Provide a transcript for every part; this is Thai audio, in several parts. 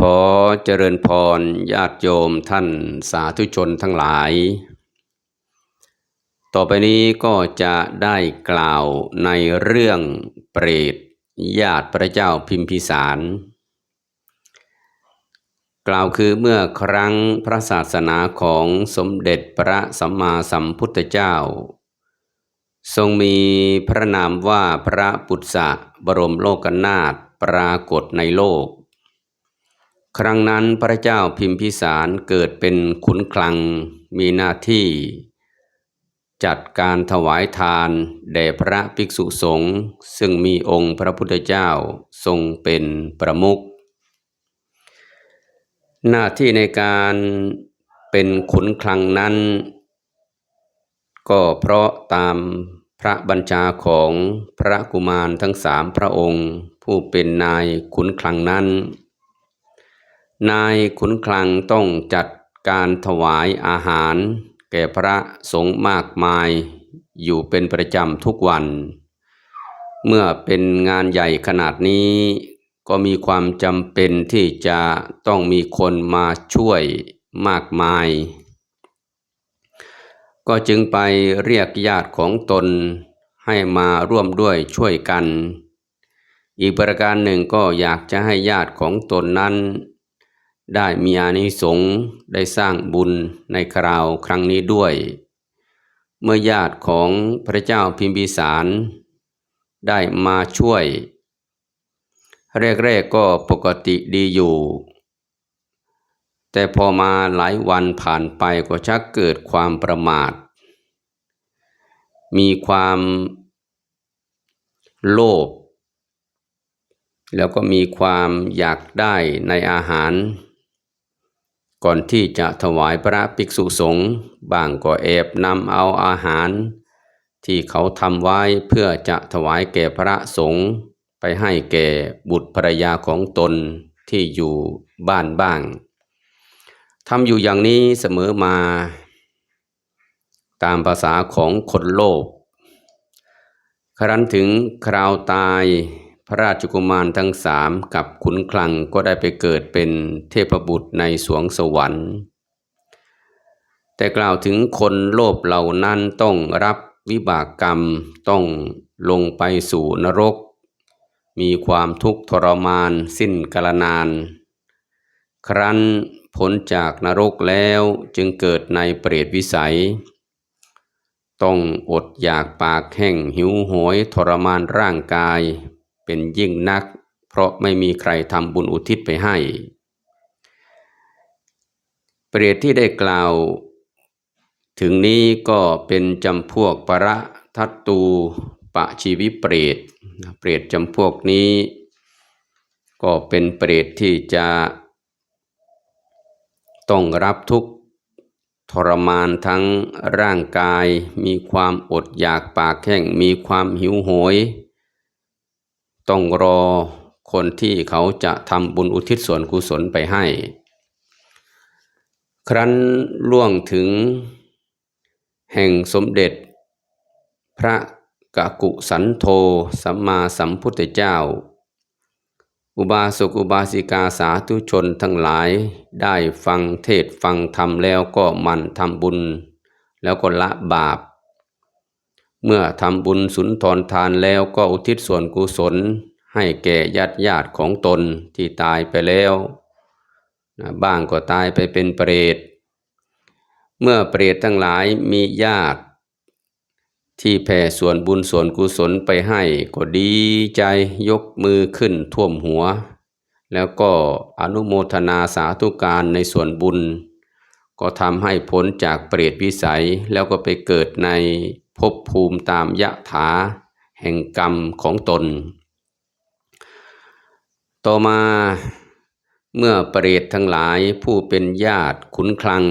ขอเจริญพรญาติโยมท่านสาธุชนทั้งหลาย ต่อไปนี้ก็จะได้กล่าวในเรื่องเปรตญาติพระเจ้าพิมพิสาร กล่าวคือเมื่อครั้งพระศาสนาของสมเด็จพระสัมมาสัมพุทธเจ้า ทรงมีพระนามว่าพระปุตสะบรมโลกนาถปรากฏในโลก ครั้งนั้นพระเจ้าพิมพิสารเกิดเป็นขุนคลังมีหน้าที่ จัดการถวายทานแด่พระภิกษุสงฆ์ซึ่งมีองค์พระพุทธเจ้าทรงเป็นประมุข หน้าที่ในการเป็นขุนคลังนั้น ก็เพราะตามพระบัญชาของพระกุมารทั้งสามพระองค์ ผู้เป็นนายขุนคลังนั้น นายขุนคลังต้องจัดการถวายอาหาร แก่พระสงฆ์มากมายอยู่เป็นประจำทุกวัน เมื่อเป็นงานใหญ่ขนาดนี้ ก็มีความจำเป็นที่จะต้องมีคนมาช่วยมากมาย ก็จึงไปเรียกญาติของตนให้มาร่วมด้วยช่วยกัน อีกประการหนึ่งก็อยากจะให้ญาติของตนนั้น ได้มีอานิสงส์ได้สร้างบุญในคราวครั้งนี้ด้วย เมื่อญาติของพระเจ้าพิมพิสาร ได้มาช่วยแรกๆก็ปกติดีอยู่ แต่พอมาหลายวันผ่านไปก็ชักเกิดความประมาท มีความโลภแล้วก็มีความอยากได้ในอาหาร ก่อนที่จะถวายพระภิกษุสงฆ์บางก็แอบนำเอาอาหาร ที่เขาทำไว้เพื่อจะถวายแก่พระสงฆ์ไปให้แก่บุตรภรรยาของตนที่อยู่บ้านบ้างทำอยู่อย่างนี้เสมอมา ตามภาษาของคนโลภครั้นถึงคราวตาย พระราชกุมารทั้งสามกับขุนคลังก็ได้ไปเกิดเป็นเทพบุตรในสวงสวรรค์ แต่กล่าวถึงคนโลภเหล่านั้นต้องรับวิบากกรรมต้องลงไปสู่นรก มีความทุกข์ทรมานสิ้นกาลนาน ครั้นพ้นจากนรกแล้วจึงเกิดในเปรตวิสัย ต้องอดอยากปากแห้งหิวโหยทรมานร่างกาย เป็นยิ่งนัก เพราะไม่มีใครทำบุญอุทิศไปให้ เปรตที่ได้กล่าว ถึงนี้ก็เป็นจำพวกประทัตตูปะชีวิเปรตเปรตจำพวกนี้ ก็เป็นเปรตที่จะต้องรับทุกข์ทรมานทั้งร่างกาย มีความอดอยากปากแห้งมีความหิวโหย ต้องรอคนที่เขาจะทำบุญอุทิศส่วนกุศลไปให้ ครั้นล่วงถึงแห่งสมเด็จ พระกะกุสันโธสัมมาสัมพุทธเจ้า อุบาสกอุบาสิกาสาธุชนทั้งหลายได้ฟังเทศฟังธรรมแล้วก็มันทำบุญ แล้วก็ละบาป เมื่อทำบุญสุนทรทานแล้วก็อุทิศส่วนกุศลให้แก่ญาติญาติของตนที่ตายไปแล้วบ้างก็ตายไปเป็นเปรต เมื่อเปรตทั้งหลายมีญาติ ที่แผ่ส่วนบุญส่วนกุศลไปให้ก็ดีใจยกมือขึ้นท่วมหัว แล้วก็อนุโมทนาสาธุการในส่วนบุญ ก็ทำให้พ้นจากเปรตวิสัยแล้วก็ไปเกิดใน ภพภูมิตามยะถาแห่งกรรมของตน ต่อมาเมื่อเปรตทั้งหลายผู้เป็นญาติขุนคลัง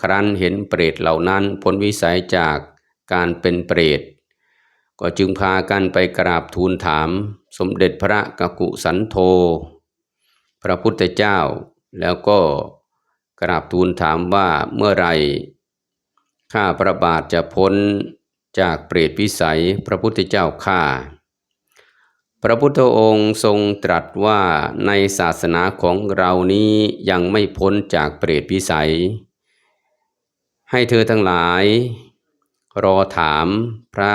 ครั้นเห็นเปรตเหล่านั้นพ้นวิสัยจากการเป็นเปรต ก็จึงพากันไปกราบทูลถาม สมเด็จพระกกุสันโธพระพุทธเจ้า แล้วก็กราบทูลถามว่าเมื่อไรข้าพระบาทจะพ้น จากเปรตวิสัยพระพุทธเจ้าข้าพระพุทธองค์ทรงตรัสว่าในศาสนาของเรานี้ยังไม่พ้นจากเปรตวิสัย ให้เธอทั้งหลาย รอถามพระ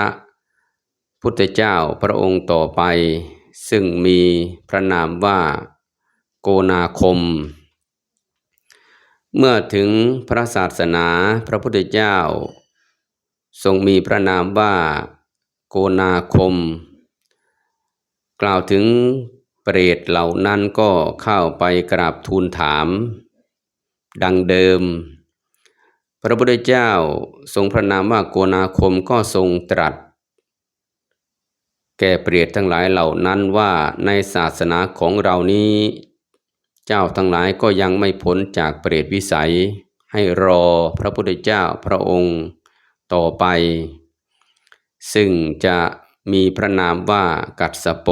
พุทธเจ้าพระองค์ต่อไป ซึ่งมีพระนามว่าโกนาคม เมื่อถึงพระศาสนาพระพุทธเจ้า ทรงมีพระนามว่าโกนาคม กล่าวถึงเปรตเหล่านั้นก็เข้าไปกราบทูลถาม ดังเดิม พระพุทธเจ้าทรงพระนามว่าโกนาคมก็ทรงตรัส แก่เปรตทั้งหลายเหล่านั้นว่าในศาสนาของเรานี้ เจ้าทั้งหลายก็ยังไม่พ้นจากเปรตวิสัยให้รอพระพุทธเจ้าพระองค์ ต่อไป ซึ่งจะมีพระนามว่ากัสสโป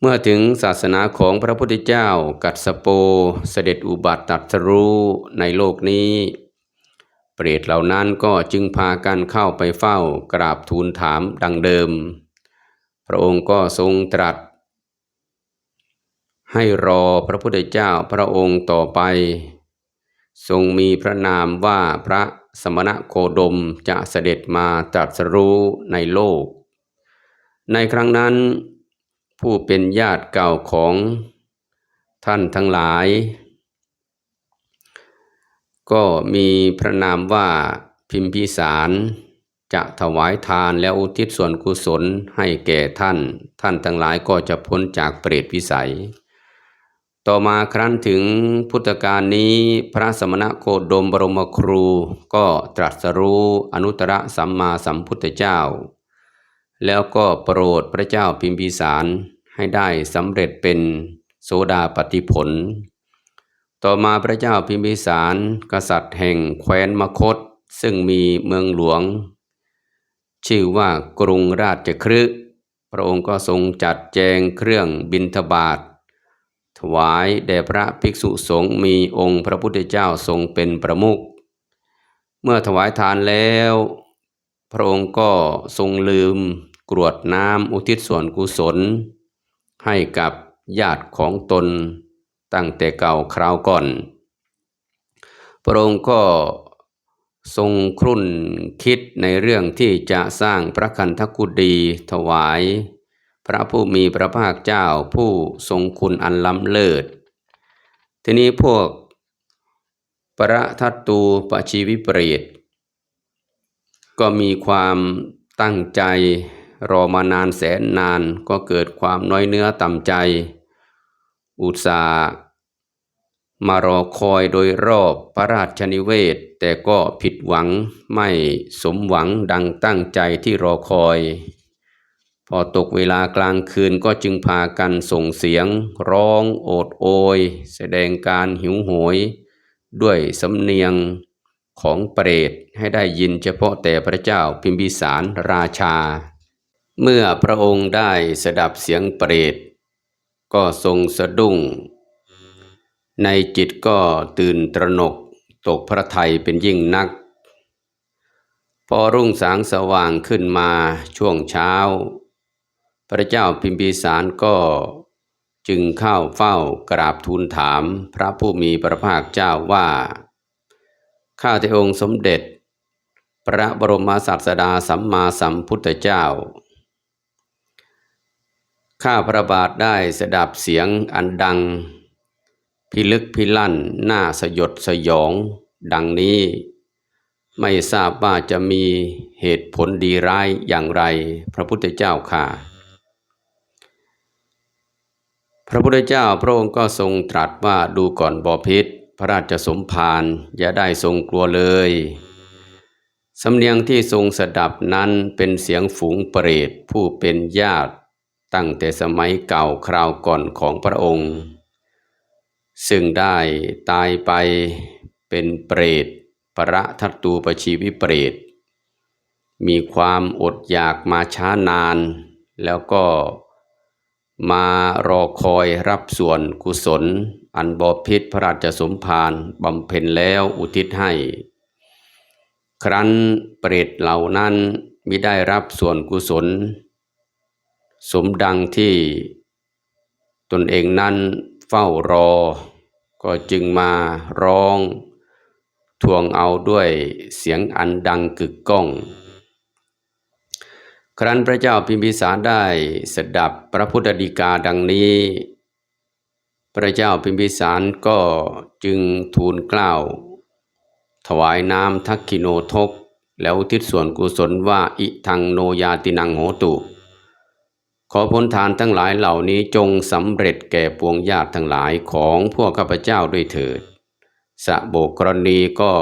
เมื่อถึงศาสนาของพระพุทธเจ้ากัสสโปเสด็จอุบัติตรัสรู้ในโลกนี้ เปรตเหล่านั้นก็จึงพากันเข้าไปเฝ้ากราบทูลถามดังเดิม พระองค์ก็ทรงตรัส ให้รอพระพุทธเจ้าพระองค์ต่อไป ทรงมีพระนามว่าพระสมณะโคดมจะเสด็จมาตรัสรู้ในโลก ในครั้งนั้น ผู้เป็นญาติเก่าของท่านทั้งหลาย ก็มีพระนามว่าพิมพิสารจะถวายทานแล้วอุทิศส่วนกุศลให้แก่ท่าน ท่านทั้งหลายก็จะพ้นจากเปรตวิสัย ต่อมาครั้นถึงพุทธกาลนี้พระสมณโคดมบรมครู ก็ตรัสรู้อนุตตรสัมมาสัมพุทธเจ้า แล้วก็โปรดพระเจ้าพิมพิสารให้ได้สำเร็จเป็นโสดาปฏิผล ต่อมาพระเจ้าพิมพิสาร กษัตริย์แห่งแคว้นมคต ซึ่งมีเมืองหลวง ชื่อว่ากรุงราชครึพระองค์ก็ทรงจัดแจงเครื่องบินทบาท ถวายแด่พระภิกษุสงฆ์มีองค์พระพุทธเจ้าทรงเป็นประมุข เมื่อถวายทานแล้ว พระองค์ก็ทรงลืมกรวดน้ำอุทิศส่วนกุศล ให้กับญาติของตนตั้งแต่เก่าคราวก่อน พระองค์ก็ทรงครุ่นคิดในเรื่องที่จะสร้างพระคันธกุฎีถวาย พระผู้มีพระภาคเจ้าผู้ทรงคุณอันล้ำเลิศ ทีนี้พวกประทัตตูปชีวิเปรตก็มีความตั้งใจรอมานานแสนนานก็เกิดความน้อยเนื้อต่ำใจ อุตสาห์มารอคอยโดยรอบพระราชนิเวศ แต่ก็ผิดหวังไม่สมหวังดังตั้งใจที่รอคอย พอตกเวลากลางคืนก็จึงพากันส่งเสียง ร้องโอดโอย แสดงการหิวโหย ด้วยสำเนียงของเปรตให้ได้ยินเฉพาะแต่พระเจ้าพิมพิสารราชา เมื่อพระองค์ได้สดับเสียงเปรต ก็ทรงสะดุ้ง ในจิตก็ตื่นตระหนกตกพระทัยเป็นยิ่งนัก พอรุ่งสางสว่างขึ้นมาช่วงเช้า พระเจ้าพิมพิสารก็จึงเข้าเฝ้ากราบทูลถามพระผู้มีพระภาคเจ้าว่า ข้าแต่องค์สมเด็จ พระบรมศาสดาสัมมาสัมพุทธเจ้า ข้าพระบาทได้สดับเสียงอันดัง พิลึกพิลั่นหน้าสยดสยอง ดังนี้ ไม่ทราบว่าจะมีเหตุผลดีร้ายอย่างไร พระพุทธเจ้าค่ะ พระพุทธเจ้าพระองค์ก็ทรงตรัสว่าดูก่อนบอพิษพระราชสมภารอย่าได้ทรงกลัวเลยสำเนียงที่ทรงสดับนั้นเป็นเสียงฝูงเปรตผู้เป็นญาติ ตั้งแต่สมัยเก่าคราวก่อนของพระองค์ ซึ่งได้ตายไปเป็นเปรตประทัตตูปชีวิเปรต มีความอดอยากมาช้านาน แล้วก็ มารอคอยรับส่วนกุศล อันบอพิษพระราชสมภารบำเพ็ญแล้วอุทิศให้ ครั้นเปรตเหล่านั้นมิได้รับส่วนกุศล สมดังที่ตนเองนั้นเฝ้ารอ ก็จึงมาร้อง ทวงเอาด้วยเสียงอันดังกึกก้อง ครั้นพระเจ้าพิมพิสารได้สดับพระพุทธดีกาดังนี้ พระเจ้าพิมพิสารก็จึงทูลกล้าว ถวายน้ำทักขิโนทก แล้วทิศส่วนกุศลว่าอิทังโนยาตินังโหตุ ขอพ้นทานทั้งหลายเหล่านี้จงสำเร็จแก่ปวงญาติทั้งหลายของพวกข้าพเจ้าด้วยเถิด สะโบกกรณีก็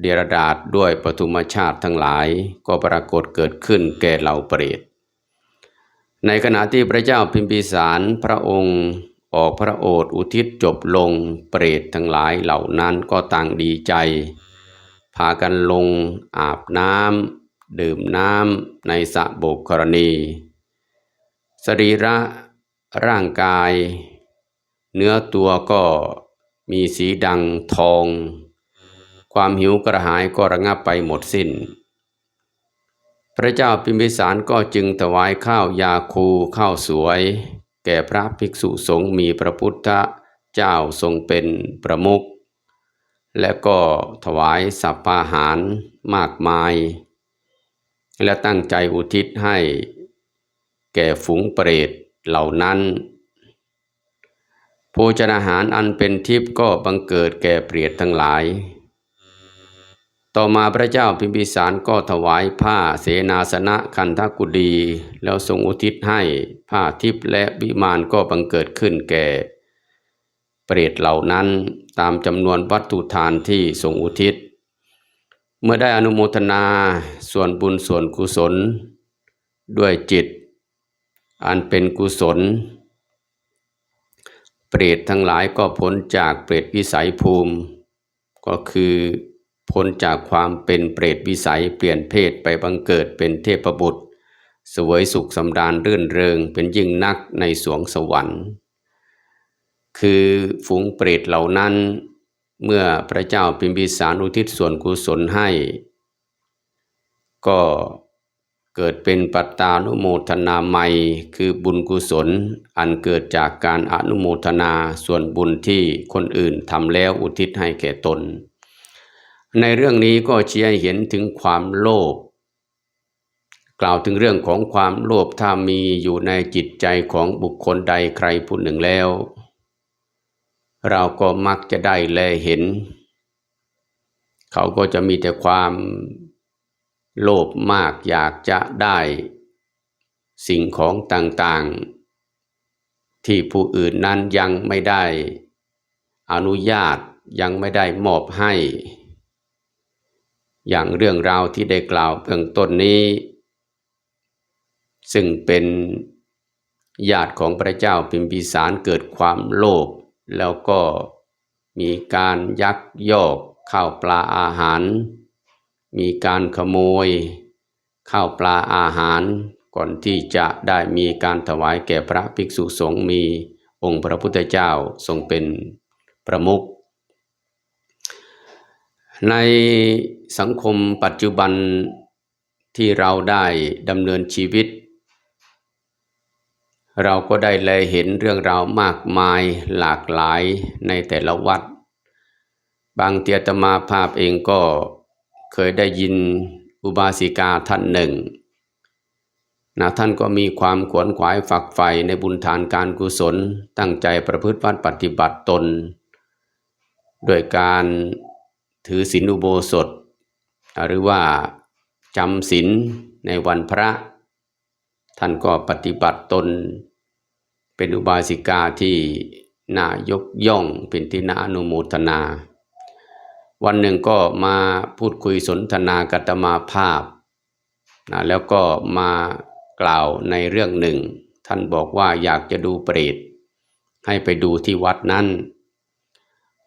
เดรดาษด้วยปฐุมชาติทั้งหลายก็ปรากฏเกิดขึ้นแก่เหล่าเปรต ในขณะที่พระเจ้าพิมพิสารพระองค์ออกพระโอษฐ์อุทิศจบลงเปรตทั้งหลายเหล่านั้นก็ต่างดีใจ พากันลงอาบน้ำดื่มน้ำในสะโบกกรณีสรีระร่างกาย เนื้อตัวก็ มีสีดังทอง ความหิวกระหายก็ระงับไปหมดสิน้น พระเจ้าพิมพิสารก็จึงถวายข้าวยาคูข้าวสวย แก่พระภิกษุสงฆ์มีพระพุทธเจ้าทรงเป็นประมุขและก็ถวายสัพพาหารมากมาย และตั้งใจอุทิศให้ แก่ฝูงเปรตเหล่านั้น โภชนาหารอันเป็นทิพย์ก็บังเกิดแก่เปรียตทั้งหลาย ต่อมาพระเจ้าพิมพิสารก็ถวายผ้าเสนาสนะคันธกุดี แล้วทรงอุทิศให้ผ้าทิพย์และวิมานก็บังเกิดขึ้นแก่ เปรตเหล่านั้นตามจำนวนวัตถุทานที่ทรงอุทิศ เมื่อได้อนุโมทนาส่วนบุญส่วนกุศล ด้วยจิต อันเป็นกุศล เปรตทั้งหลายก็พ้นจากเปรตวิสัยภูมิ ก็คือพ้นจากความเป็นเปรตวิสัยเปลี่ยนเพศไปบังเกิดเป็นเทพบุตร สวยสุขสำราญรื่นเริงเป็นยิ่งนักในสวงสวรรค์ คือฝูงเปรตเหล่านั้น เมื่อพระเจ้าพิมพิสารอุทิศส่วนกุศลให้ ก็ เกิดเป็นปัตตานุโมทนาใหม่คือบุญกุศล อันเกิดจากการอนุโมทนาส่วนบุญที่คนอื่นทำแล้วอุทิศให้แก่ตน ในเรื่องนี้ก็ชี้ให้เห็นถึงความโลภกล่าวถึงเรื่องของความโลภถ้ามีอยู่ในจิตใจของบุคคลใดใครผู้หนึ่งแล้ว เราก็มักจะได้แลเห็น เขาก็จะมีแต่ความ โลภมากอยากจะได้ สิ่งของต่างๆ ที่ผู้อื่นนั้นยังไม่ได้ อนุญาตยังไม่ได้มอบให้ อย่างเรื่องราวที่ได้กล่าวเบื้องต้นนี้ ซึ่งเป็นญาติของพระเจ้าพิมพิสารเกิดความโลภแล้วก็มีการยักยอกข้าวปลาอาหาร มีการขโมย ข้าวปลาอาหาร ก่อนที่จะได้มีการถวายแก่พระภิกษุสงฆ์มีองค์พระพุทธเจ้าทรงเป็นประมุขในสังคมปัจจุบันที่เราได้ดำเนินชีวิต เราก็ได้เลยเห็นเรื่องราวมากมายหลากหลายในแต่ละวัด บางเตียตมาภาพเองก็ เคยได้ยินอุบาสิกาท่านหนึ่งนะท่านก็มีความขวนขวายฝักใฝ่ในบุญทานการกุศลตั้งใจประพฤติวัดปฏิบัติตนด้วยการถือศีลอุโบสถ หรือว่าจำศีลในวันพระ ท่านก็ปฏิบัติตน เป็นอุบาสิกาที่น่ายกย่องเป็นที่น่าอนุโมทนา วันหนึ่งก็มาพูดคุยสนทนากัตมาภาพนะแล้วก็มากล่าวในเรื่องหนึ่ง ท่านบอกว่าอยากจะดูเปรตให้ไปดูที่วัดนั้น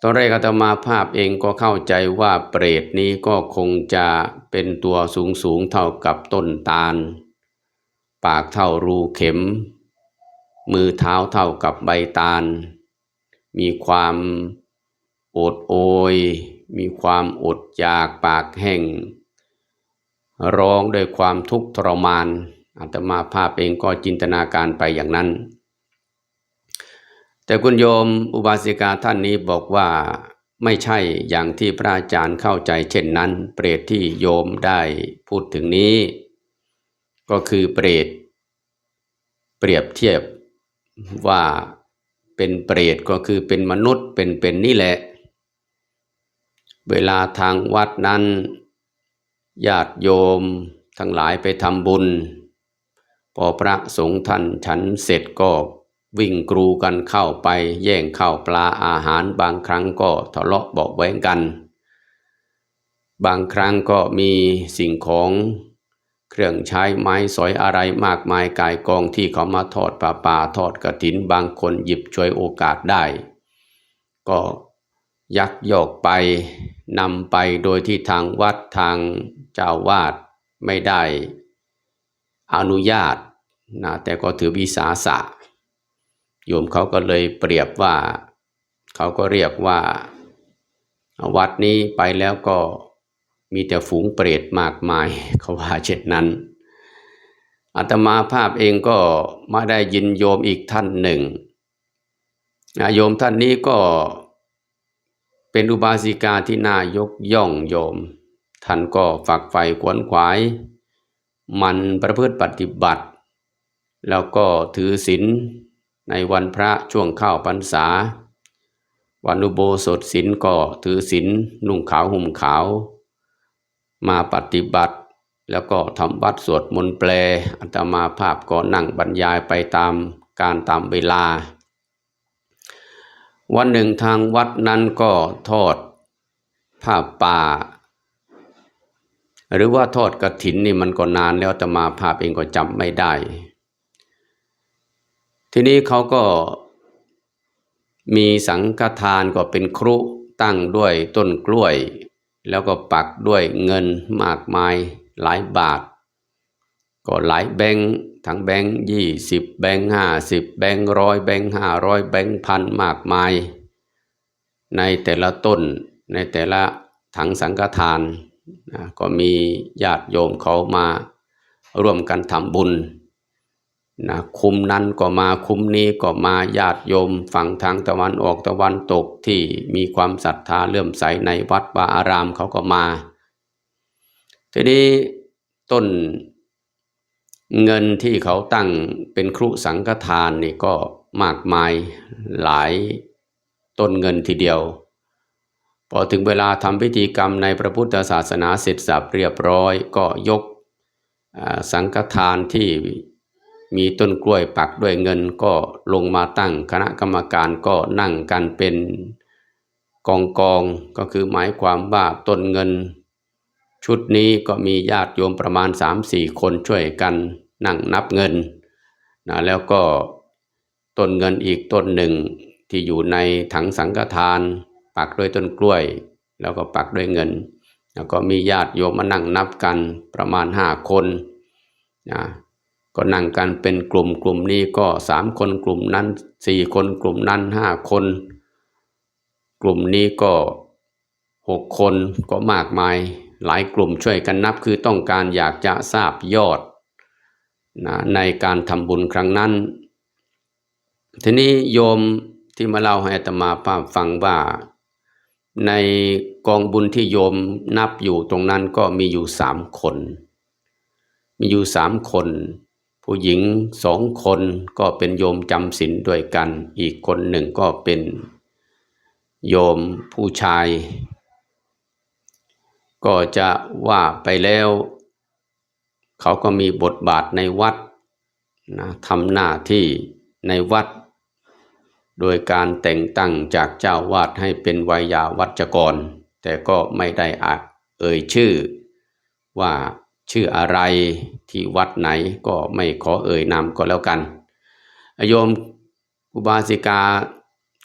ตอนแรกอาตมาภาพเองก็เข้าใจว่าเปรตนี้ก็คงจะเป็นตัวสูงสูงเท่ากับต้นตาล ปากเท่ารูเข็ม มือเท้าเท่ากับใบตาล มีความโอดโอย มีความอดอยากปากแห้ง ร้องด้วยความทุกข์ทรมานอาตมาภาพเองก็จินตนาการไปอย่างนั้น แต่คุณโยมอุบาสิกาท่านนี้บอกว่าไม่ใช่อย่างที่พระอาจารย์เข้าใจเช่นนั้น เปรตที่โยมได้พูดถึงนี้ ก็คือเปรต เปรียบเทียบว่าเป็นเปรตก็คือเป็นมนุษย์เป็นเป็นนี่แหละ เวลาทางวัดนั้น ญาติโยมทั้งหลายไปทำบุญ พอพระสงฆ์ท่านฉันเสร็จก็วิ่งกรูกันเข้าไปแย่งข้าวปลาอาหารบางครั้งก็ทะเลาะบาะแว้งกัน บางครั้งก็มีสิ่งของเครื่องใช้ไม้สอยอะไรมากมายกายกองที่เขามาทอดป่าป่าทอดกระถินบางคนหยิบช่วยโอกาสได้ ก็ ยักยอกไปนำไปโดยที่ทางวัดทางเจ้าวาดไม่ได้อนุญาตนะแต่ก็ถือวิสาสะโยมเขาก็เลยเปรียบว่า เขาก็เรียกว่า วัดนี้ไปแล้วก็มีแต่ฝูงเปรตมากมาย เขาว่าเช่นนั้นอาตมาภาพเองก็มาได้ยินโยมอีกท่านหนึ่งโยมท่านนี้ก็ เป็นอุบาสิกาที่น่ายกย่องโยม ท่านก็ฝักใฝ่ขวนขวาย มันประพฤติปฏิบัติ แล้วก็ถือศีลในวันพระช่วงเข้าพรรษา วันอุโบสถศีลก็ถือศีลนุ่งขาวห่มขาว มาปฏิบัติ แล้วก็ทำวัดสวดมนต์แปลอัตมาภาพก็นั่งบรรยายไปตามการตามเวลา วันหนึ่งทางวัดนั้นก็ทอดผ้าป่า หรือว่าทอดกระถินนี่มันก็นานแล้วอาตมาภาพเองก็จำไม่ได้ ทีนี้เขาก็มีสังฆทานก็เป็นครุตั้งด้วยต้นกล้วย แล้วก็ปักด้วยเงินมากมายหลายบาท ก็หลายแบงค์ ทั้งแบงค์ยี่สิบแบงค์ห้าสิบแบงค์ร้อยแบงค์ห้าร้อยแบงค์พันมากมาย ในแต่ละต้นในแต่ละถังสังฆทานนะก็มีญาติโยมเขามาร่วมกันทำบุญนะคุมนั้นก็มาคุมนี้ก็มาญาติโยมฝั่งทางตะวันออกตะวันตกที่มีความศรัทธาเลื่อมใสในวัดวาอารามเขาก็มา ทีนี้ต้น เงินที่เขาตั้งเป็นครุสังฆทานนี่ก็มากมายหลายต้นเงินทีเดียว พอถึงเวลาทำพิธีกรรมในพระพุทธศาสนาเสร็จสับเรียบร้อยก็ยกสังฆทานที่มีต้นกล้วยปักด้วยเงินก็ลงมาตั้งคณะกรรมการก็นั่งกันเป็นกองกองก็คือหมายความว่าต้นเงิน ชุดนี้ก็มีญาติโยมประมาณ 3-4 คนช่วยกันนั่งนับเงินนะแล้วก็ต้นเงินอีกต้นหนึ่งที่อยู่ในถังสังฆทาน ปักด้วยต้นกล้วย แล้วก็ปักด้วยเงิน แล้วก็มีญาติโยมมานั่งนับกันประมาณห้าคนนะก็นั่งกันเป็นกลุ่มกลุ่มนี้ก็สามคนกลุ่มนั้นสี่คนกลุ่มนั้นห้าคน กลุ่มนี้ก็หกคนก็มากมาย หลายกลุ่มช่วยกันนับคือต้องการอยากจะทราบยอดนะในการทำบุญครั้งนั้น ทีนี้โยมที่มาเล่าให้อาตมาภาพฟังว่า ในกองบุญที่โยมนับอยู่ตรงนั้นก็มีอยู่สามคน มีอยู่สามคน ผู้หญิงสองคนก็เป็นโยมจำศีลด้วยกัน อีกคนหนึ่งก็เป็นโยมผู้ชาย ก็จะว่าไปแล้ว เขาก็มีบทบาทในวัดนะทำหน้าที่ในวัด โดยการแต่งตั้งจากเจ้าวาดให้เป็นวิยาวัจกร แต่ก็ไม่ได้อาจเอ่ยชื่อ ว่าชื่ออะไรที่วัดไหนก็ไม่ขอเอ่ยนามก็แล้วกันโยมอุบาสิกา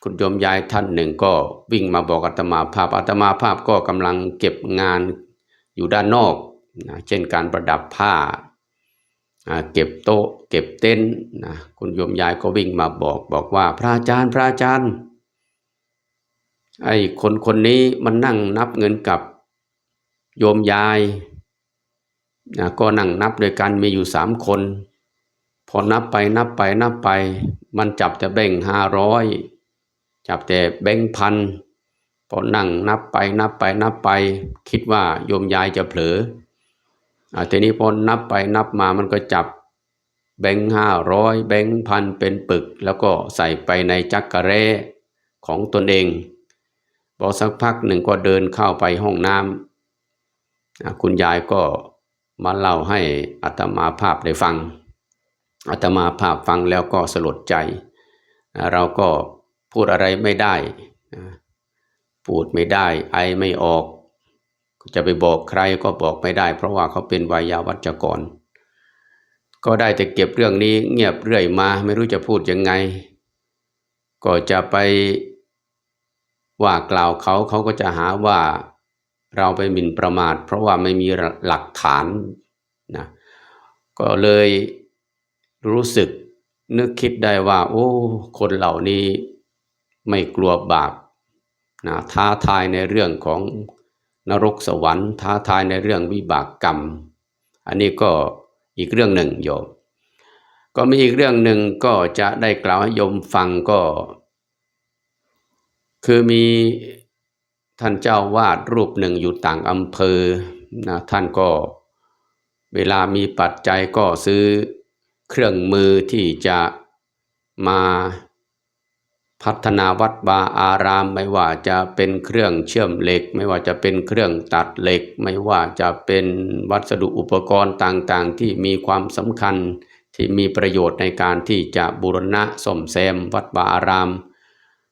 คุณโยมยายท่านหนึ่งก็วิ่งมาบอกอาตมาภาพอาตมาภาพก็กำลังเก็บงานอยู่ด้านนอกนะเช่นการประดับผ้า เก็บโต๊ะ เก็บเต็นท์นะคุณโยมยายก็วิ่งมาบอกบอกว่าพระอาจารย์พระอาจารย์ไอ้คนคนนี้มันนั่งนับเงินกับโยมยายนะก็นั่งนับโดยกันมีอยู่สามคน พอนับไปนับไปนับไป มันจับแต่แบ่งห้าร้อย จับแต่แบ่งพันพอนั่งนับไปนับไปนับไป คิดว่าโยมยายจะเผลออ่าทีนี้พอนับไปนับมามันก็จับแบงค์ห้าร้อยแบงค์พันเป็นปึก แล้วก็ใส่ไปในจักกระเร่ของตนเองพอสักพักหนึ่งก็เดินเข้าไปห้องน้ำคุณยายก็มาเล่าให้อัตมาภาพได้ฟังอัตมาภาพฟังแล้วก็สลดใจ เราก็ พูดอะไรไม่ได้พูดไม่ได้ ไอไม่ออก จะไปบอกใครก็บอกไม่ได้ เพราะว่าเขาเป็นวายาวัจกร ก็ได้แต่เก็บเรื่องนี้เงียบเรื่อยมา ไม่รู้จะพูดยังไง ก็จะไปว่ากล่าวเขาเขาก็จะหาว่าเราไปหมิ่นประมาท เพราะว่าไม่มีหลักฐานนะก็เลยรู้สึกนึกคิดได้ว่า โอ้ คนเหล่านี้ ไม่กลัวบาปนะท้าทายในเรื่องของนรกสวรรค์ ท้าทายในเรื่องวิบากกรรม อันนี้ก็อีกเรื่องหนึ่งโยม ก็มีอีกเรื่องหนึ่งก็จะได้กล่าวให้โยมฟังก็ คือมีท่านเจ้าวาดรูปหนึ่งอยู่ต่างอำเภอนะท่านก็เวลามีปัจจัยก็ซื้อเครื่องมือที่จะมา พัฒนาวัดบาอารามไม่ว่าจะเป็นเครื่องเชื่อมเหล็ก ไม่ว่าจะเป็นเครื่องตัดเหล็ก ไม่ว่าจะเป็นวัสดุอุปกรณ์ต่างๆ ที่มีความสำคัญที่มีประโยชน์ในการที่จะบูรณะซ่อมแซมวัดบาอาราม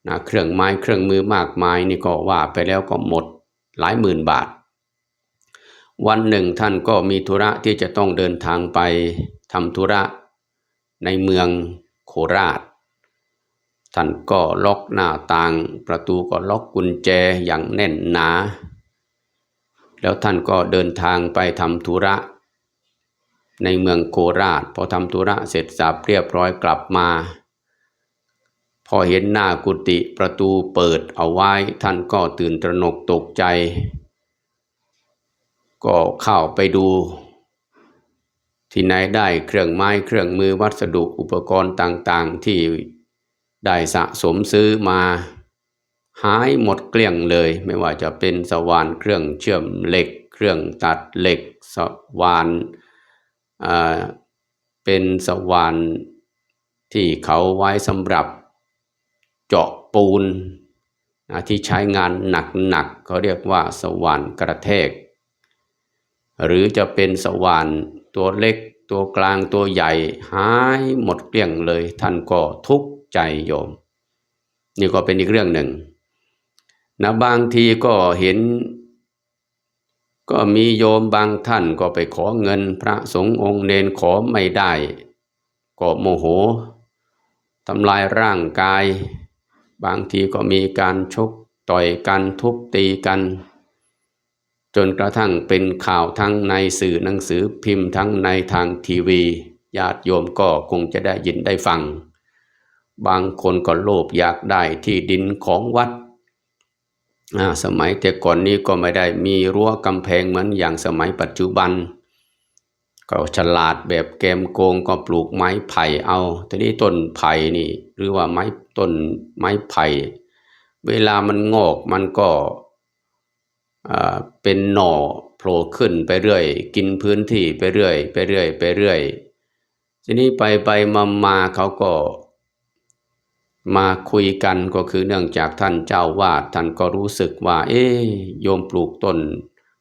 นะเครื่องไม้เครื่องมือมากมายนี่ก็ว่าไปแล้วก็หมดหลายหมื่นบาท วันหนึ่งท่านก็มีธุระที่จะต้องเดินทางไปทำธุระในเมืองโคราช ท่านก็ล็อกหน้าต่างประตูก็ล็อกกุญแจอย่างแน่นหนา แล้วท่านก็เดินทางไปทำธุระ ในเมืองโคราช พอทำธุระเสร็จสับเรียบร้อยกลับมา พอเห็นหน้ากุฏิประตูเปิดเอาไว้ ท่านก็ตื่นตระหนกตกใจ ก็เข้าไปดูที่ไหนได้เครื่องไม้เครื่องมือวัสดุอุปกรณ์ต่างๆ ที่ ได้สะสมซื้อมาหายหมดเกลี้ยงเลย ไม่ว่าจะเป็นสว่านเครื่องเชื่อมเหล็ก เครื่องตัดเหล็ก สว่านเป็นสว่านที่เขาไว้สำหรับเจาะปูนที่ใช้งานหนักๆเขาเรียกว่าสว่านกระแทก หรือจะเป็นสว่านตัวเล็กตัวกลางตัวใหญ่หายหมดเกลี้ยงเลยท่านก็ทุกข์ ใจโยม นี่ก็เป็นอีกเรื่องหนึ่งนะบางทีก็เห็น ก็มีโยมบางท่านก็ไปขอเงินพระสงฆ์องค์เนนขอไม่ได้ ก็โมโหทำลายร่างกาย บางทีก็มีการชกต่อยกันทุบตีกัน จนกระทั่งเป็นข่าวทั้งในสื่อหนังสือพิมพ์ทั้งในทางทีวีญาติโยมก็คงจะได้ยินได้ฟัง บางคนก็โลภอยากได้ที่ดินของวัด สมัยแต่ก่อนนี้ก็ไม่ได้มีรั้วกำแพงเหมือนอย่างสมัยปัจจุบัน ก็ฉลาดแบบแกมโกงก็ปลูกไม้ไผ่เอา ทีนี้ต้นไผ่นี่ หรือว่าไม้ต้นไม้ไผ่ เวลามันงอกมันก็เป็นหน่อโผล่ขึ้นไปเรื่อย กินพื้นที่ไปเรื่อย ไปเรื่อย ไปเรื่อย ทีนี้ไปไปมามาเขาก็ มาคุยกันก็คือเนื่องจากท่านเจ้าวาดท่านก็รู้สึกว่า เอ๊โยมปลูกต้น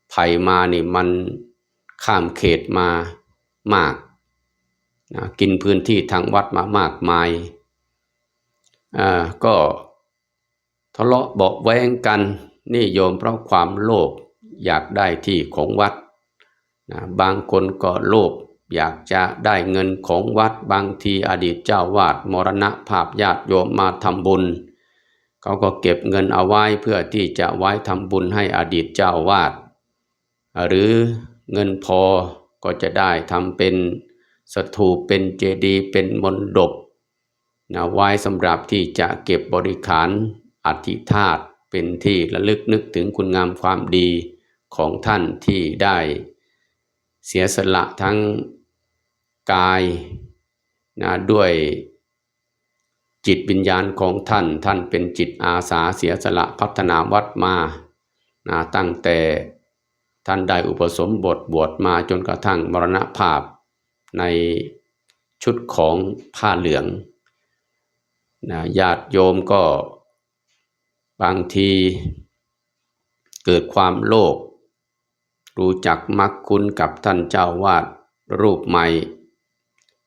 ไผ่มานี่มันข้ามเขตมามากนะกินพื้นที่ทางวัดมามากมายอ่าก็ทะเลาะเบาแวงกันนี่โยมเพราะความโลภอยากได้ที่ของวัดนะบางคนก็โลภ อยากจะได้เงินของวัดบางทีอดีตเจ้าวาดมรณะภาพญาติโยมมาทำบุญ เขาก็เก็บเงินเอาไว้เพื่อที่จะไว้ทำบุญให้อดีตเจ้าวาด หรือเงินพอก็จะได้ทำเป็นสถูปเป็นเจดีย์เป็นมนดบนะไว้สำหรับที่จะเก็บบริขารอธิธาตเป็นที่ระลึกนึกถึงคุณงามความดีของท่านที่ได้เสียสละทั้ง กายนะด้วยจิตวิญญาณของท่าน ท่านเป็นจิตอาสาเสียสละพัฒนาวัดมานะตั้งแต่ท่านได้อุปสมบทบวชมาจนกระทั่งมรณภาพในชุดของผ้าเหลืองนะญาติโยมก็บางทีเกิดความโลภรู้จักมักคุ้นกับท่านเจ้าวาดรูปใหม่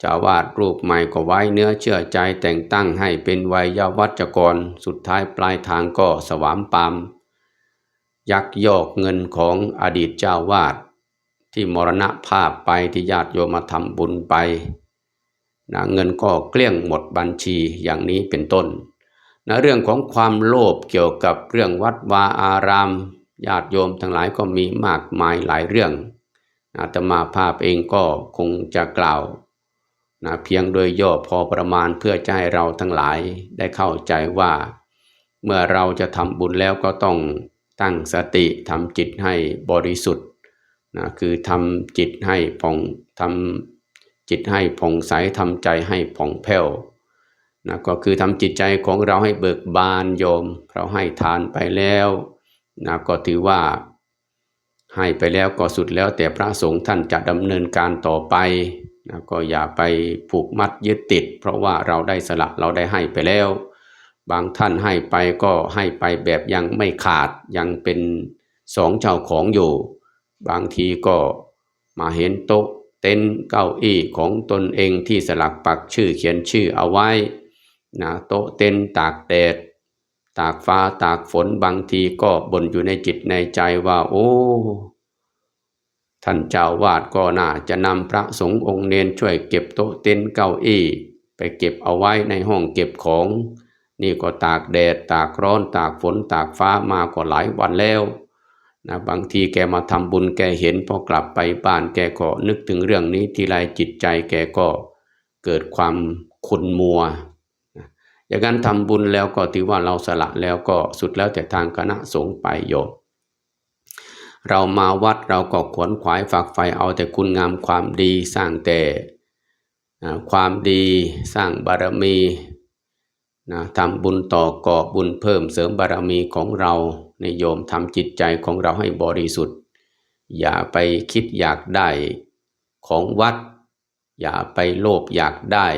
จ้าวาดรูปใหม่ก็ไว้เนื้อเชื่อใจแต่งตั้งให้เป็นวัยวัจกร สุดท้ายปลายทางก็สวามปาม ยักยอกเงินของอดีตเจ้าวาด ที่มรณภาพไปที่ญาติโยมมาทำบุญไปนะเงินก็เกลี้ยงหมดบัญชีอย่างนี้เป็นต้นนะเรื่องของความโลภเกี่ยวกับเรื่องวัดวาอาราม ญาติโยมทั้งหลายก็มีมากมายหลายเรื่องอาตมาภาพเองก็คงจะกล่าว นะเพียงโดยย่อพอประมาณเพื่อจะให้เราทั้งหลายได้เข้าใจว่า เมื่อเราจะทำบุญแล้วก็ต้องตั้งสติทำจิตให้บริสุทธิ์นะคือทำจิตให้ผ่องทำจิตให้ผ่องใสทำใจให้ผ่องแผ้วนะก็คือทำจิตใจของเราให้เบิกบานโยม เราให้ทานไปแล้วนะก็ถือว่าให้ไปแล้วก็สุดแล้วแต่พระสงฆ์ท่านจะดำเนินการต่อไป นะก็อย่าไปผูกมัดยึดติด เพราะว่าเราได้สละเราได้ให้ไปแล้ว บางท่านให้ไปก็ให้ไปแบบยังไม่ขาดยังเป็นสองเจ้าของอยู่ บางทีก็มาเห็นโต๊ะเต็นท์เก้าอี้ของตนเองที่สลักปักชื่อเขียนชื่อเอาไว้นะโต๊ะเต็นท์ตากแดดตากฟ้าตากฝนบางทีก็บ่นอยู่ในจิตในใจว่า โอ้ ท่านเจ้าวาดก็น่าจะนำพระสงฆ์องค์เนนช่วยเก็บโต๊ะเต็นเก้าอี้ไปเก็บเอาไว้ในห้องเก็บของ นี่ก็ตากแดดตากร้อนตากฝนตากฟ้ามาก็หลายวันแล้วนะบางทีแกมาทำบุญแกเห็นพอกลับไปบ้านแกก็นึกถึงเรื่องนี้ทีไรจิตใจแกก็เกิดความขุนมัวอย่างนั้นทำบุญแล้วก็ถือว่าเราสละแล้วก็สุดแล้วแต่ทางคณะสงฆ์ไปโยม เรามาวัดเราก็ขวนขวายฝากไฟเอาแต่คุณงามความดีสร้างแต่ความดีสร้างบารมีนะทำบุญต่อก่อบุญเพิ่มเสริมบารมีของเราในโยมทำจิตใจของเราให้บริสุทธิ์ อย่าไปคิดอยากได้ของวัด อย่าไปโลภอยากได้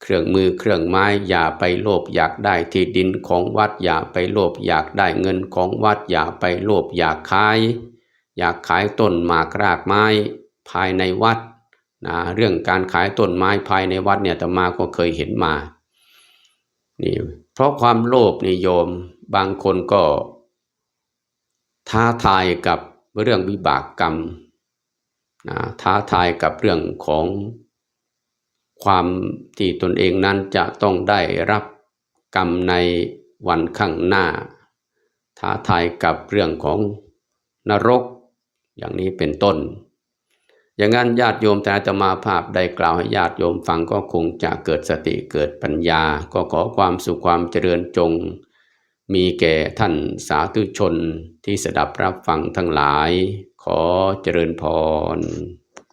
เครื่องมือเครื่องไม้อย่าไปโลภอยากได้ที่ดินของวัดอย่าไปโลภอยากได้เงินของวัดอย่าไปโลภอยากขาย อยากขายต้นหมากรากไม้ภายในวัดนะเรื่องการขายต้นไม้ภายในวัดเนี่ยตมาก็เคยเห็นมานี่เพราะความโลภนี่โยมบางคนก็ท้าทายกับเรื่องวิบากกรรมนะท้าทายกับเรื่องของ ความที่ตนเองนั้นจะต้องได้รับกรรมในวันข้างหน้า ท้าทายกับเรื่องของนรก อย่างนี้เป็นต้น อย่างนั้นญาติโยมแต่จะมาภาพได้กล่าวให้ญาติโยมฟังก็คงจะเกิดสติเกิดปัญญา ก็ขอความสุขความเจริญจง มีแก่ท่านสาธุชนที่สดับรับฟังทั้งหลาย ขอเจริญพร